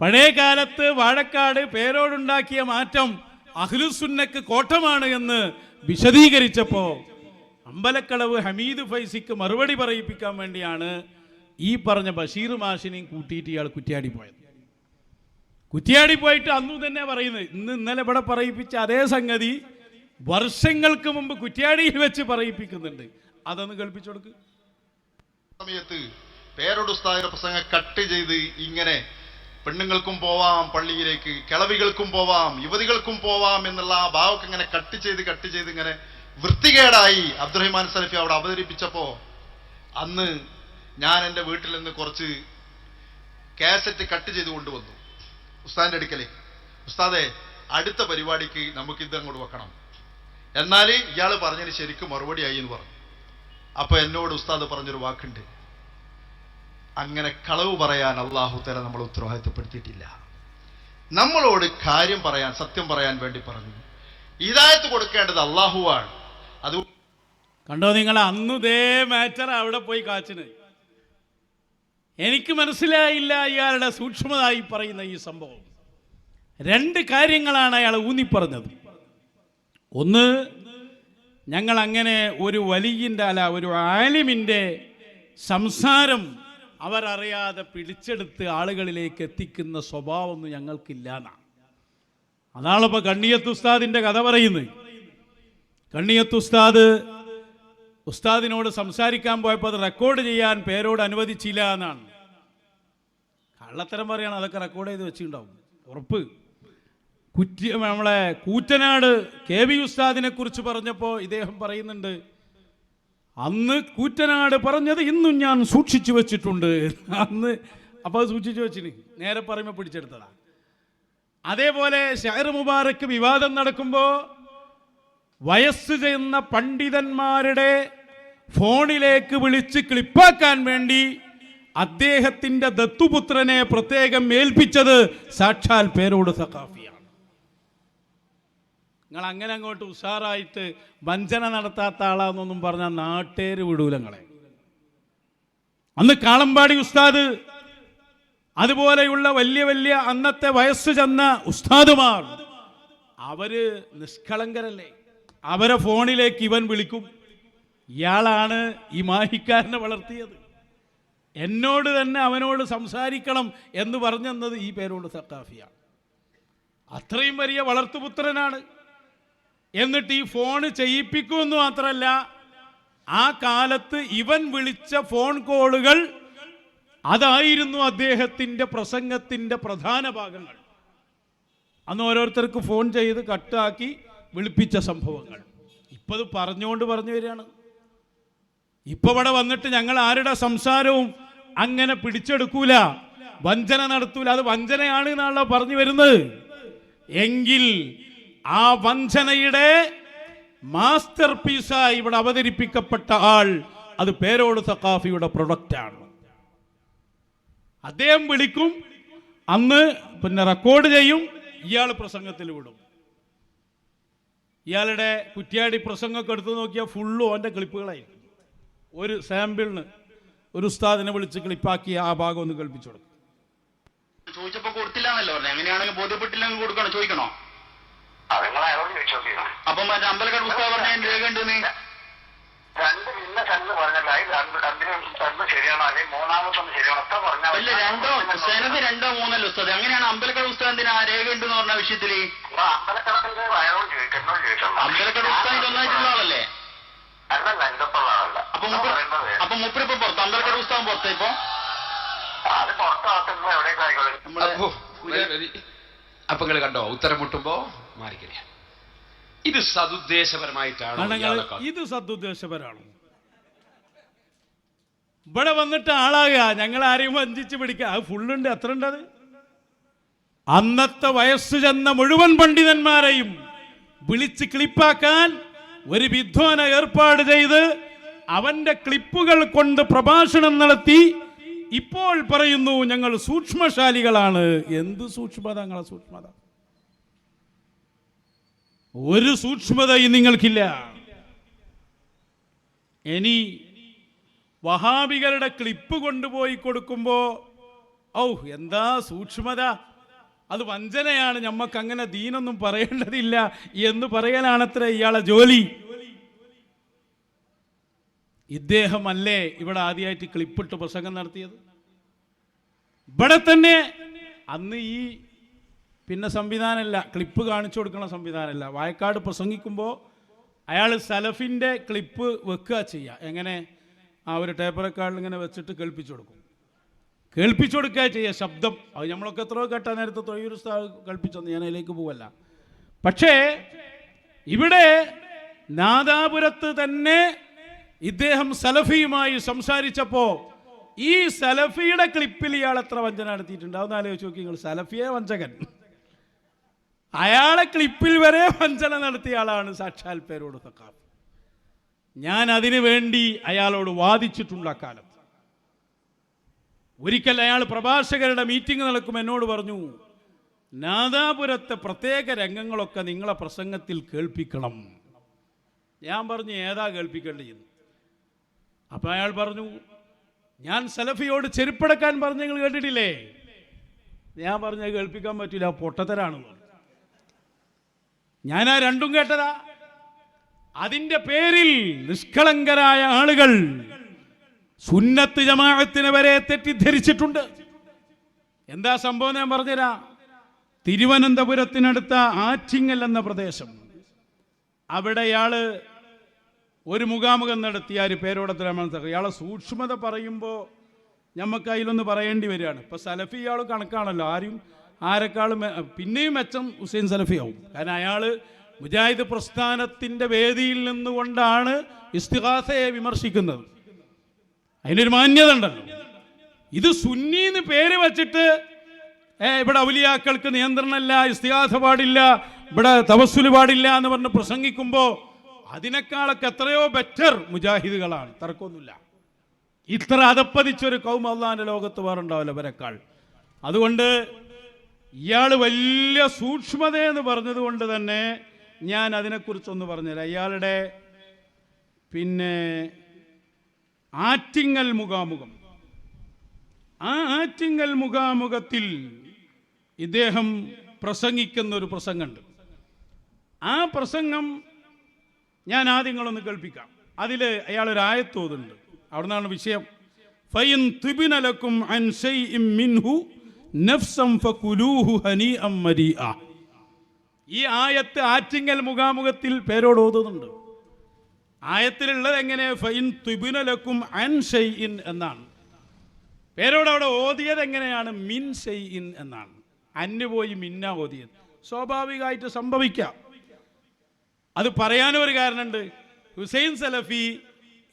പഴയ കാലത്ത് വാഴക്കാട് പേരോടുണ്ടാക്കിയ മാറ്റം അഹ്ലുസുന്നക്ക് കോട്ടമാണ് എന്ന് വിശദീകരിച്ചപ്പോ അമ്പലക്കളവ് ഹമീദ് ഫൈസിക്ക് മറുപടി പറയിപ്പിക്കാൻ വേണ്ടിയാണ് ഈ പറഞ്ഞ ബഷീർ മാഷിനെയും കൂട്ടിയിട്ട് ഇയാൾ കുറ്റിയാടി പോയത്. കുറ്റിയാടി പോയിട്ട് അന്നു തന്നെ പറയുന്നത് ഇന്ന് ഇന്നലെ ഇവിടെ പറയിപ്പിച്ച അതേ സംഗതി വർഷങ്ങൾക്ക് മുമ്പ് കുറ്റിയാടിയിൽ വെച്ച് പറയിപ്പിക്കുന്നുണ്ട്. അതൊന്ന് കേൾപ്പിച്ചു കൊടുക്ക്. സമയത്ത് പേരൊടുസ്തായുടെ പ്രസംഗം കട്ട് ചെയ്ത് ഇങ്ങനെ പെണ്ണുങ്ങൾക്കും പോവാം പള്ളിയിലേക്ക് കിളവികൾക്കും പോവാം യുവതികൾക്കും പോവാം എന്നുള്ള ആ ഭാവമൊക്കെ ഇങ്ങനെ കട്ട് ചെയ്ത് കട്ട് ചെയ്ത് ഇങ്ങനെ വൃത്തികേടായി അബ്ദുറഹിമാൻ സലഫി അവിടെ അവതരിപ്പിച്ചപ്പോ അന്ന് ഞാൻ എന്റെ വീട്ടിൽ നിന്ന് കുറച്ച് കാസറ്റ് കട്ട് ചെയ്ത് കൊണ്ടുവന്നു. ഉസ്താദിന്റെ അടുക്കലേ. ഉസ്താദെ അടുത്ത പരിപാടിക്ക് നമുക്കിത് അങ്ങോട്ട് വെക്കണം. എന്നാൽ ഇയാൾ പറഞ്ഞതിന് ശരിക്കും മറുപടി ആയി എന്ന് പറഞ്ഞു. അപ്പൊ എന്നോട് ഉസ്താദ് പറഞ്ഞൊരു വാക്കുണ്ട്. അങ്ങനെ കളവ് പറയാൻ അള്ളാഹു തല നമ്മൾ ഉത്തരവാദിത്തപ്പെടുത്തിയിട്ടില്ല. നമ്മളോട് കാര്യം പറയാൻ സത്യം പറയാൻ വേണ്ടി പറഞ്ഞു. ഇതായത്ത് കൊടുക്കേണ്ടത് അള്ളാഹുവാണ് അത് കണ്ടോ നിങ്ങൾ അന്ന് ദേ മാറ്റർ അവിടെ പോയി കാച്ചിന് എനിക്ക് മനസ്സിലായില്ല ഇയാളുടെ സൂക്ഷ്മതായി പറയുന്ന ഈ സംഭവം. രണ്ട് കാര്യങ്ങളാണ് അയാൾ ഊന്നിപ്പറഞ്ഞത്. ഒന്ന് ഞങ്ങൾ അങ്ങനെ ഒരു വലിയന്റെ അല്ല ഒരു ആലിമിന്റെ സംസാരം അവരറിയാതെ പിടിച്ചെടുത്ത് ആളുകളിലേക്ക് എത്തിക്കുന്ന സ്വഭാവമൊന്നും ഞങ്ങൾക്കില്ല എന്നാണ് അതാണിപ്പോൾ കണ്ണിയത്ത് ഉസ്താദിന്റെ കഥ പറയുന്നത്. കണ്ണിയത്ത് ഉസ്താദ് ഉസ്താദിനോട് സംസാരിക്കാൻ പോയപ്പോൾ അത് റെക്കോർഡ് ചെയ്യാൻ പേരോട് അനുവദിച്ചില്ല എന്നാണ്. കള്ളത്തരം പറയാണ് അതൊക്കെ റെക്കോർഡ് ചെയ്ത് വെച്ചിട്ടുണ്ടാവും. ഉറപ്പ്. കുറ്റി നമ്മളെ കൂറ്റനാട് കെ വി ഉസ്താദിനെ കുറിച്ച് പറഞ്ഞപ്പോൾ ഇദ്ദേഹം പറയുന്നുണ്ട് അന്ന് കൂറ്റനാട് പറഞ്ഞത് ഇന്നും ഞാൻ സൂക്ഷിച്ചു വെച്ചിട്ടുണ്ട്. അന്ന് അപ്പോൾ സൂക്ഷിച്ചു വെച്ചിന്. നേരെ പറയുമ്പോൾ പിടിച്ചെടുത്തതാ. അതേപോലെ ഷഹർ മുബാറക്ക് വിവാദം നടക്കുമ്പോൾ വയസ്സ് ചെയ്യുന്ന പണ്ഡിതന്മാരുടെ ഫോണിലേക്ക് വിളിച്ച് ക്ലിപ്പാക്കാൻ വേണ്ടി അദ്ദേഹത്തിന്റെ ദത്തുപുത്രനെ പ്രത്യേകം ഏൽപ്പിച്ചത് സാക്ഷാൽ പേരോട് സഖാഫിയാണ് നിങ്ങൾ അങ്ങനെ അങ്ങോട്ട് ഉഷാറായിട്ട് വഞ്ചന നടത്താത്ത ആളാന്നൊന്നും പറഞ്ഞാൽ നാട്ടേര് വിടൂലങ്ങളെ അന്ന് കാളമ്പാടി ഉസ്താദ് അതുപോലെയുള്ള വലിയ വലിയ അന്നത്തെ വയസ്സ് ചെന്ന ഉസ്താദുമാർ അവർ നിഷ്കളങ്കരല്ലേ? അവരെ ഫോണിലേക്ക് ഇവൻ വിളിക്കും. ഇയാളാണ് ഈ മാഹിക്കാരനെ വളർത്തിയത്. എന്നോട് തന്നെ അവനോട് സംസാരിക്കണം എന്ന് പറഞ്ഞെന്നത് ഈ പേരോട് സക്കാഫിയാണ് അത്രയും വലിയ വളർത്തുപുത്രനാണ്. എന്നിട്ട് ഈ ഫോണ് ചെയ്യിപ്പിക്കുമെന്ന് മാത്രമല്ല ആ കാലത്ത് ഇവൻ വിളിച്ച ഫോൺ കോളുകൾ അതായിരുന്നു അദ്ദേഹത്തിന്റെ പ്രസംഗത്തിന്റെ പ്രധാന ഭാഗങ്ങൾ. അന്ന് ഓരോരുത്തർക്ക് ഫോൺ ചെയ്ത് കട്ടാക്കി വിളിപ്പിച്ച സംഭവങ്ങൾ. ഇപ്പത് പറഞ്ഞുകൊണ്ട് പറഞ്ഞു വരികയാണ്. ഇപ്പൊ ഇവിടെ വന്നിട്ട് ഞങ്ങൾ ആരുടെ സംസാരവും അങ്ങനെ പിടിച്ചെടുക്കൂല. വഞ്ചന നടത്തൂല. അത് വഞ്ചനയാണ് എന്നാണല്ലോ പറഞ്ഞു വരുന്നത്. എങ്കിൽ ആ വഞ്ചനയുടെ മാസ്റ്റർ പീസായി ഇവിടെ അവതരിപ്പിക്കപ്പെട്ട ആൾ അത് പേരോട് സഖാഫിയുടെ പ്രൊഡക്റ്റാണ് അദ്ദേഹം വിളിക്കും അന്ന് പിന്നെ റെക്കോർഡ് ചെയ്യും ഇയാൾ പ്രസംഗത്തിൽ വിടും. ഇയാളുടെ കുറ്റിയാടി പ്രസംഗമൊക്കെ എടുത്തു നോക്കിയാൽ ഫുള്ളും അവന്റെ ക്ലിപ്പുകളായിരിക്കും ഒരു സാമ്പിളിന് ഒരു ഉസ്താദിനെ വിളിച്ച് ക്ലിപ്പാക്കി ആ ഭാഗം ഒന്ന് കേൾപ്പിച്ചു കൊടുക്കും. ചോദിച്ചപ്പോ കൊടുത്തില്ല എന്നല്ലോ അങ്ങനെയാണെങ്കിൽ ബോധ്യപ്പെട്ടില്ലെങ്കിൽ കൊടുക്കണോ? ചോദിക്കണോ അത് നിങ്ങൾ അയാളോട് ചോദിച്ചു നോക്കിയോ അപ്പൊ മറ്റേ അമ്പലക്കട പുസ്തകം പറഞ്ഞ അതിന്റെ രേഖ ഉണ്ടെന്ന് രണ്ട് ഇന്ന കണ്ണ് പറഞ്ഞല്ല. അത് രണ്ട് രണ്ടിനും രണ്ട് ശരിയാണോ? അല്ലെങ്കിൽ മൂന്നാമത്തൊന്ന് ശരിയാണോ? പറഞ്ഞാൽ അല്ല രണ്ടോ സെനത് രണ്ടോ മൂന്നല്ലോ ഉസ്താദ്? അങ്ങനെയാണ് അമ്പലക്കട പുസ്തകത്തിന് ആ രേഖ ഉണ്ടെന്ന് പറഞ്ഞ വിഷയത്തിൽ അമ്പലക്കടത്തിന്റെ അയാളോട് ചോദിക്കും എന്നോട് ചോദിച്ചോളൂ. അമ്പലക്കട പുസ്തകം ഒന്നായിട്ടുള്ള ആളല്ലേ? അല്ലല്ല എന്റെ ഒപ്പമുള്ള ആളല്ല. അപ്പൊ അപ്പൊ മുപ്പരിപ്പോ പുറത്ത് അമ്പലക്കട പുസ്തകം പുറത്ത് ഇപ്പൊ? അത് ആയിക്കോളെ. അപ്പൊ നിങ്ങൾ കണ്ടോ? ഉത്തരം മുട്ടുമ്പോ ഇത് സതുദ്ദേശപരമായിട്ടാണ് ഇത് സദുദ്ദേശപരമാണ് ഇവിടെ വന്നിട്ട് ആളാകുക ഞങ്ങൾ ആരെയും വഞ്ചിച്ച് പിടിക്കുക അത് ഫുള്ളുണ്ട്. എത്ര ഉണ്ട് അത്? അന്നത്തെ വയസ്സ് ചെന്ന മുഴുവൻ പണ്ഡിതന്മാരെയും വിളിച്ച് ക്ലിപ്പാക്കാൻ ഒരു വിധ്വാന ഏർപ്പാട് ചെയ്ത് അവന്റെ ക്ലിപ്പുകൾ കൊണ്ട് പ്രഭാഷണം നടത്തി ഇപ്പോൾ പറയുന്നു ഞങ്ങൾ സൂക്ഷ്മശാലികളാണ്. എന്ത് സൂക്ഷ്മത? ഞങ്ങളെ സൂക്ഷ്മത? ഒരു സൂക്ഷ്മതയും നിങ്ങൾക്കില്ല. ഇനി വഹാബികളുടെ ക്ലിപ്പ് കൊണ്ടുപോയി കൊടുക്കുമ്പോൾ ഔ എന്താ സൂക്ഷ്മത? അത് വഞ്ചനയാണ്. ഞമ്മക്ക് അങ്ങനെ ദീനൊന്നും പറയേണ്ടതില്ല എന്ന് പറയാനാണത്രേ ഇയാളെ ജോലി. ഇദ്ദേഹമല്ലേ ഇവിടെ ആദ്യമായിട്ട് ക്ലിപ്പിട്ട് പ്രസംഗം നടത്തിയത്? ഇവിടെ തന്നെ അന്ന് ഈ പിന്നെ സംവിധാനമല്ല. ക്ലിപ്പ് കാണിച്ചു കൊടുക്കുന്ന സംവിധാനമല്ല. വായക്കാട് പ്രസംഗിക്കുമ്പോൾ അയാൾ സലഫിന്റെ ക്ലിപ്പ് വെക്കുക ചെയ്യുക എങ്ങനെ? ആ ഒരു ടേപ്പറെക്കാളിൽ ഇങ്ങനെ വെച്ചിട്ട് കേൾപ്പിച്ചു കൊടുക്കും. കേൾപ്പിച്ചു കൊടുക്കുക ചെയ്യുക ശബ്ദം. അത് നമ്മളൊക്കെ എത്രയോ കേട്ട നേരത്തെ തൊഴിൽ കേൾപ്പിച്ചു ഞാൻ അതിലേക്ക് പോവല്ല. പക്ഷേ ഇവിടെ നാദാപുരത്ത് തന്നെ ഇദ്ദേഹം സലഫിയുമായി സംസാരിച്ചപ്പോൾ ഈ സലഫിയുടെ ക്ലിപ്പിൽ ഇയാൾ എത്ര വഞ്ചന നടത്തിയിട്ടുണ്ട്? അതൊന്ന് ആലോചിച്ച് നോക്കി നിങ്ങൾ. സലഫിയെ വഞ്ചകൻ. അയാളെ ക്ലിപ്പിൽ വരെ വഞ്ചന നടത്തിയ ആളാണ് സാക്ഷാൽ പേരോട് സക്കാഫ് ഞാൻ അതിനു വേണ്ടി അയാളോട് വാദിച്ചിട്ടുണ്ട് അക്കാലത്ത് ഒരിക്കൽ അയാൾ പ്രഭാഷകരുടെ മീറ്റിംഗ് നടക്കും എന്നോട് പറഞ്ഞു നാദാപുരത്തെ പ്രത്യേക രംഗങ്ങളൊക്കെ നിങ്ങളെ പ്രസംഗത്തിൽ കേൾപ്പിക്കണം. ഞാൻ പറഞ്ഞു ഏതാ കേൾപ്പിക്കേണ്ടത്? അപ്പം അയാൾ പറഞ്ഞു ഞാൻ സലഫിയോട് ചെരുപ്പടക്കാൻ പറഞ്ഞു നിങ്ങൾ കേട്ടിട്ടില്ലേ? ഞാൻ പറഞ്ഞ കേൾപ്പിക്കാൻ പറ്റില്ല പൊട്ടത്തരാണെന്ന് ഞാൻ ആ രണ്ടും കേട്ടതാ. അതിന്റെ പേരിൽ നിഷ്കളങ്കരായ ആളുകൾ സുന്നത്ത് ജമാഅത്തിനെ വരെ തെറ്റിദ്ധരിച്ചിട്ടുണ്ട്. എന്താ സംഭവം ഞാൻ പറഞ്ഞുതരാം. തിരുവനന്തപുരത്തിനടുത്ത ആറ്റിങ്ങൽ എന്ന പ്രദേശം. അവിടെയാൾ ഒരു മുഖാമുഖം നടത്തി ആര് പേരോടത്തിലാണ് ഇയാളെ സൂക്ഷ്മത പറയുമ്പോൾ നമുക്ക് അതിലൊന്ന് പറയേണ്ടി വരികയാണ്. ഇപ്പൊ സലഫി ഇയാൾ കണക്കാണല്ലോ. ആരും ആരെക്കാളും പിന്നെയും മെച്ചം ഹുസൈൻ സലഫിയാവും. കാരണം അയാൾ മുജാഹിദ് പ്രസ്ഥാനത്തിന്റെ വേദിയിൽ നിന്നുകൊണ്ടാണ് ഇസ്തിഹാസയെ വിമർശിക്കുന്നത്. അതിനൊരു മാന്യത ഉണ്ടല്ലോ. ഇത് സുന്നീന്ന് പേര് വച്ചിട്ട് ഇവിടെ ഔലിയാക്കൾക്ക് നിയന്ത്രണമില്ല ഇസ്തിഹാസ പാടില്ല ഇവിടെ തപസ്സുൽ പാടില്ല എന്ന് പറഞ്ഞ് പ്രസംഗിക്കുമ്പോൾ അതിനേക്കാളൊക്കെ എത്രയോ ബെറ്റർ മുജാഹിദുകളാണ്. തർക്കമൊന്നുമില്ല. ഇത്ര അതപ്പതിച്ചൊരു കൗമ അള്ളാന്റെ ലോകത്ത് വേറുണ്ടാവില്ല ഇവരെക്കാൾ. അതുകൊണ്ട് ഇയാൾ വലിയ സൂക്ഷ്മത എന്ന് പറഞ്ഞതുകൊണ്ട് തന്നെ ഞാൻ അതിനെക്കുറിച്ചൊന്ന് പറഞ്ഞുതരാം. ഇയാളുടെ പിന്നെ ആറ്റിങ്ങൽ മുഖാമുഖം. ആ ആറ്റിങ്ങൽ മുഖാമുഖത്തിൽ ഇദ്ദേഹം പ്രസംഗിക്കുന്ന ഒരു പ്രസംഗമുണ്ട്. ആ പ്രസംഗം ഞാൻ ആദ്യങ്ങളൊന്ന് കേൾപ്പിക്കാം. അതിൽ അയാൾ ഒരു ആയത്തോതുണ്ട്. അവിടെ നിന്നാണ് വിഷയം. ഫൈൻ തിബിനലക്കും അൻ ശൈഇം മിൻഹു നഫ്സം ഫകുലൂഹു ഹനീ മരീഅ. ഈ ആയത്ത് ആറ്റിങ്ങൽ മുഖാമുഖത്തിൽ പേരോട് ഓതുന്നുണ്ട്. ആയത്തിലുള്ളത് എങ്ങനെ? ഫൈൻ തുബിനലക്കും അൻ ഷൈഇൻ എന്നാണ്. പേരോട് അവിടെ ഓതിയത് എങ്ങനെയാണ്? മിൻ ഷൈഇൻ എന്നാണ്. അന്ന് പോയി മിന്ന ഓതിയത്. സ്വാഭാവികമായിട്ട് സംഭവിക്കാം. അത് പറയാനും ഒരു കാരണമുണ്ട്. ഹുസൈൻ സലഫി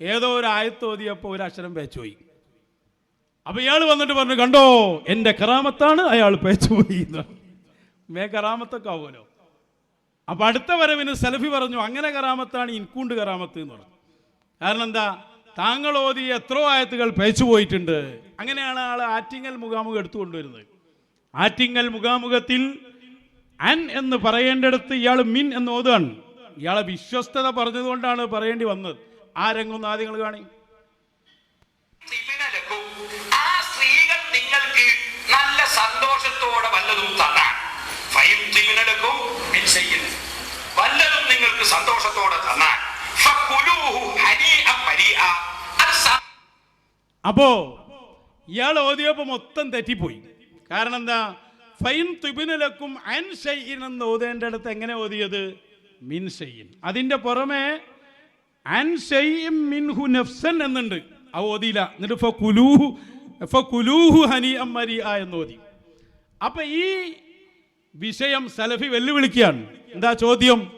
ഏതോ ഒരു ആയത്തോതിയപ്പോൾ ഒരു അക്ഷരം പേച്ചുപോയി. അപ്പൊ ഇയാൾ വന്നിട്ട് പറഞ്ഞു കണ്ടോ എന്റെ കറാമത്താണ് അയാൾ പേച്ചുപോയി മേ കറാമത്തൊക്കെ ആവുമല്ലോ. അപ്പൊ അടുത്ത വരവിന് സെൽഫി പറഞ്ഞു അങ്ങനെ കറാമത്താണ് ഇൻകൂണ്ട് കറാമത്ത് എന്ന് പറഞ്ഞു. കാരണം എന്താ? താങ്കൾ ഓതി എത്രയോ ആയത്തുകൾ പേച്ചു പോയിട്ടുണ്ട്. അങ്ങനെയാണ് ആൾ ആറ്റിങ്ങൽ മുഖാമുഖം എടുത്തുകൊണ്ടുവരുന്നത് ആറ്റിങ്ങൽ മുഖാമുഖത്തിൽ അൻ എന്ന് പറയേണ്ടടുത്ത് ഇയാൾ മിൻ എന്ന് ഓതുകയാണ്. ഇയാളെ വിശ്വസ്തത പറഞ്ഞതുകൊണ്ടാണ് പറയേണ്ടി വന്നത്. ആ രംഗം ആദ്യങ്ങൾ കാണി. നല്ല സന്തോഷത്തോടെ വല്ലതും തന്നാൽ ശൈഇൻ. വല്ലതും നിങ്ങൾക്ക് സന്തോഷത്തോടെ തന്നാൽ അപ്പോ ഇയാൾ ഓതിയപ്പോ മൊത്തം തെറ്റിപ്പോയി. കാരണം എന്താ? ഫൈൻ തുബിനലക്കും അൻ ഷൈഇൻ എന്ന് എങ്ങനെ ഓതിയത്? മിൻ അതിന്റെ പുറമെ അൻ മിൻഹു നഫ്സൻ എന്നുണ്ട്. ആ ഓതിയില്ല. എന്നിട്ട് മരീഅ എന്ന് ഓതി. അപ്പൊ ഈ വിഷയം സലഫി വെല്ലുവിളിക്കുകയാണ്. എന്താ ചോദ്യം?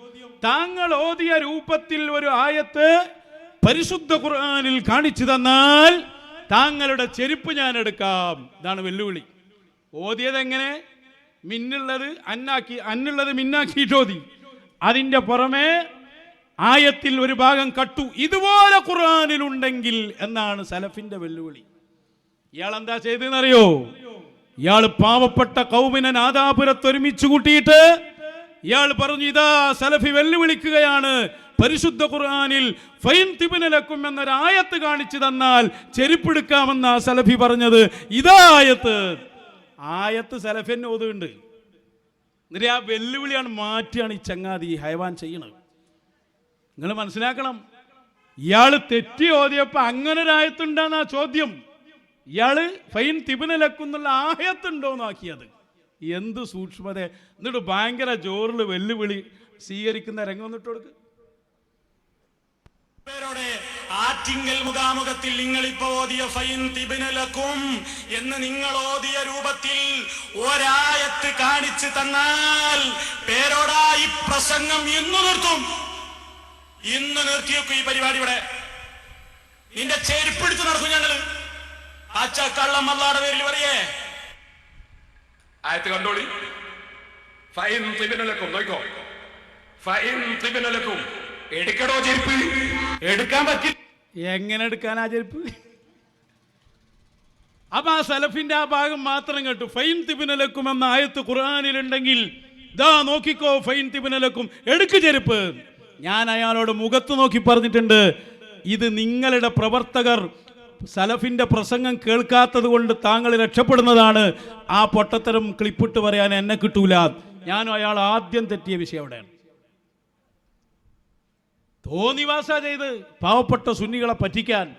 താങ്കൾ ഓതിയ രൂപത്തിൽ ഒരു ആയത്ത് പരിശുദ്ധ ഖുർആനിൽ കാണിച്ചു തന്നാൽ താങ്കളുടെ ചെരുപ്പ് ഞാൻ എടുക്കാം. ഇതാണ് വെല്ലുവിളി. ഓതിയത് എങ്ങനെ? മിന്നുള്ളത് അന്നാക്കി അന്നുള്ളത് മിന്നാക്കിയിട്ട് ഓതി. അതിന്റെ പുറമേ ആയത്തിൽ ഒരു ഭാഗം കട്ടു. ഇതുപോലെ ഖുർആനിൽ ഉണ്ടെങ്കിൽ എന്നാണ് സലഫിന്റെ വെല്ലുവിളി. ഇയാൾ എന്താ ചെയ്തെന്നറിയോ ഇയാൾ പാവപ്പെട്ട കൗമിനെ നാദാപുരത്ത് ഒരുമിച്ച് കൂട്ടിയിട്ട് ഇയാൾ പറഞ്ഞു ഇതാ സലഫി വെല്ലുവിളിക്കുകയാണ്. പരിശുദ്ധ ഖുർആാനിൽ ഫൈൻ തിബിനലക്കും എന്നൊരായത്ത് കാണിച്ചു തന്നാൽ ചെരുപ്പെടുക്കാമെന്ന സലഫി പറഞ്ഞത്. ഇതാ ആയത്ത്. ആയത്ത് സലഫിന് ഓതുണ്ട് എന്നിട്ട് ആ വെല്ലുവിളിയാണ് മാറ്റിയാണ് ഈ ചങ്ങാതി ഈ ഹൈവാൻ ചെയ്യണത്. നിങ്ങൾ മനസ്സിലാക്കണം. ഇയാൾ തെറ്റി ഓതിയപ്പോൾ അങ്ങനെ ഒരു ചോദ്യം. ഇയാൾ ഫൈൻ തിബിനലക്കുന്നുള്ള ആയത്തുണ്ടോന്നാക്കിയത്. എന്ത് സൂക്ഷ്മത. എന്നിട്ട് ഭയങ്കര ജോറിൽ വെല്ലുവിളി സ്വീകരിക്കുന്ന രംഗം വന്നിട്ട് കൊടുക്ക്. പേരോടെ ആറ്റിങ്ങൽ മുഖാമുഖത്തിൽ നിങ്ങൾ ഇപ്പൊ ഓതിയ ഫൈൻ തിബിനലക്കും എന്ന് നിങ്ങൾ ഓതിയ രൂപത്തിൽ ഒരായത്ത് കാണിച്ചു തന്നാൽ പേരോടാ ഈ പ്രസംഗം ഇന്നു നിർത്തും. ഇന്ന് നിർത്തിയേക്കും ഈ പരിപാടി ഇവിടെ. നിന്റെ ചെരുപ്പെടുത്ത് നടക്കും ഞങ്ങൾ. അച്ഛ കള്ളം അല്ലാടെ പേരിൽ പറയേ. ആയത്ത് കണ്ടോളി. ഫൈൻ തിബിനലക്കും നോക്കോ. ഫൈൻ തിബിനലക്കും. എടുക്കണോ ചെരുപ്പ്. എടുക്കാൻ പറ്റില്ല എങ്ങനെ എടുക്കാൻ ആ ചെരുപ്പ്? അപ്പൊ ആ സലഫിന്റെ ആ ഭാഗം മാത്രം കേട്ടു. ഫൈൻ തിബിനലക്കും എന്ന ആയത്ത് ഖുർആാനിലുണ്ടെങ്കിൽ ദാ നോക്കിക്കോ ഫൈൻ തിബിനലക്കും. എടുക്ക് ചെരുപ്പ്. ഞാൻ അയാളോട് മുഖത്ത് നോക്കി പറഞ്ഞിട്ടുണ്ട്. ഇത് നിങ്ങളുടെ പ്രവർത്തകർ സലഫിന്റെ പ്രസംഗം കേൾക്കാത്തത് കൊണ്ട് താങ്കൾ രക്ഷപ്പെടുന്നതാണ് ആ പൊട്ടത്തരം ക്ലിപ്പിട്ട് പറയാൻ എന്നെ കിട്ടൂല. ഞാനും അയാൾ ആദ്യം തെറ്റിയ വിഷയം അവിടെയാണ്. തോന്നിവാസ ചെയ്ത് പാവപ്പെട്ട സുന്നികളെ പറ്റിക്കാൻ.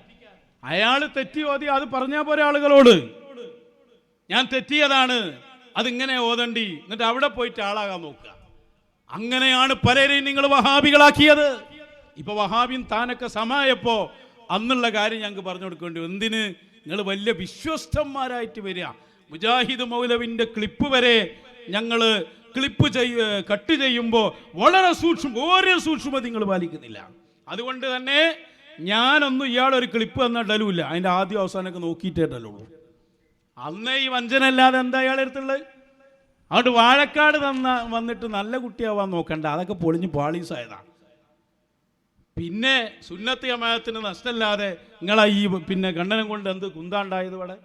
അയാൾ തെറ്റി ഓതി അത് പറഞ്ഞാൽ പോരെ ആളുകളോട്? ഞാൻ തെറ്റിയതാണ് അതിങ്ങനെ ഓതണ്ടി എന്നിട്ട് അവിടെ പോയിട്ട് ആളാകാൻ നോക്കുക. അങ്ങനെയാണ് പലരെയും നിങ്ങൾ വഹാബികളാക്കിയത്. ഇപ്പൊ വഹാബിൻ താനൊക്കെ സമായപ്പോ അന്നുള്ള കാര്യം ഞങ്ങൾക്ക് പറഞ്ഞു കൊടുക്കേണ്ടി. എന്തിന്? നിങ്ങൾ വലിയ വിശ്വസ്തന്മാരായിട്ട് വരിക. മുജാഹിദ് മൗലവിന്റെ ക്ലിപ്പ് വരെ ഞങ്ങൾ ക്ലിപ്പ് ചെയ്യ കട്ട് ചെയ്യുമ്പോൾ വളരെ സൂക്ഷ്മ ഓരോ സൂക്ഷ്മത നിങ്ങൾ പാലിക്കുന്നില്ല. അതുകൊണ്ട് തന്നെ ഞാനൊന്നും ഇയാളൊരു ക്ലിപ്പ് തന്ന ഇടലുമില്ല അതിന്റെ ആദ്യം അവസാനമൊക്കെ നോക്കിയിട്ടേ ഇടലുള്ളൂ അന്നേ ഈ വഞ്ചനല്ലാതെ എന്താ ഇയാളെ അടുത്തുള്ളത്? അതുകൊണ്ട് വാഴക്കാട് തന്ന വന്നിട്ട് നല്ല കുട്ടിയാവാൻ നോക്കണ്ട. അതൊക്കെ പൊളിഞ്ഞ് പാളീസായതാണ് പിന്നെ സുന്നത്ത് ജമാഅത്തിന് നഷ്ടമല്ലാതെ നിങ്ങളെ ഈ പിന്നെ ഖണ്ഡനം കൊണ്ട് എന്ത് കുന്താണ്ടായത് ഇവിടെ?